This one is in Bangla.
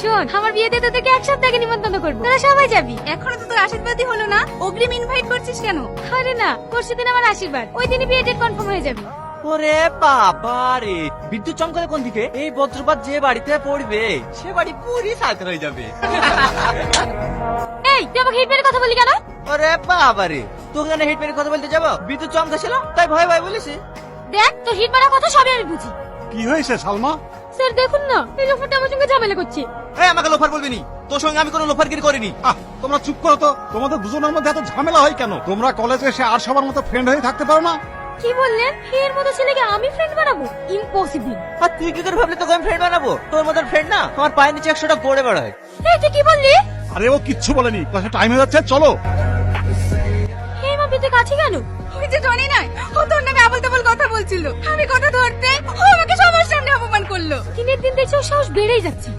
শোন আমার বিয়েতে তোদেরকে এক সপ্তাহ আগে নিমন্ত্রণ করব। তোরা সবাই যাবি। এখনও তো তোর আশীর্বাদই হলো না। অগ্রিম ইনভাইট করছিস কেন? আরে না পরশু দিন আমার আশীর্বাদ। ওই দিনই বিয়ে ডেট কনফার্ম হয়ে যাবে। ওরে বাবা রে বিদ্যুৎ চমকালে কোন দিকে? এই বজ্রপাত যে বাড়িতে পড়বে সে বাড়ি পুরি সাথে হয়ে যাবে। এই তুই আমাকে হিট মেরে কথা বলি কেন? ওরে বাবা রে তোকে জানে মেরে কথা বলতে যাব? বিদ্যুৎ চমকাছিল তাই ভয় ভয় বলেছে। দেখ তোর হিট মারা কথা সবই আমি বুঝি। কি হয়েছে সালমা? স্যার দেখুন না এই লোকটা আমার সঙ্গে ঝামেলা করছে। এই আমাকে লোফার বলবি নি? তোর সঙ্গে আমি কোনো লোফারগিরি করিনি। আহ তোমরা চুপ করো তো। তোমাদের দুজনের মধ্যে এত ঝামেলা হয় কেন? তোমরা কলেজে এসে আর সবার মতো ফ্রেন্ড হয়ে থাকতে পারো না? কি বললেন? এর মতো ছেলেকে আমি ফ্রেন্ড বানাবো? ইম্পসিবল আর তুই কি করে ভাবলি তোকে আমি ফ্রেন্ড বানাবো? তোর মতন ফ্রেন্ড না? আমার পায়ের নিচে একশোটা গড়ে বেড়ায়। এই তুই কি বললি? আরে ও কিচ্ছু বলেনি। ক্লাসে টাইম হয়ে যাচ্ছে চলো। হে মা তুই কাছে কেন? ওই যে টনি নাই ও তোর নামে আবল তাবল কথা বলছিল। আমি কথা দিন দেখছি ওর সাহস বেড়েই যাচ্ছে।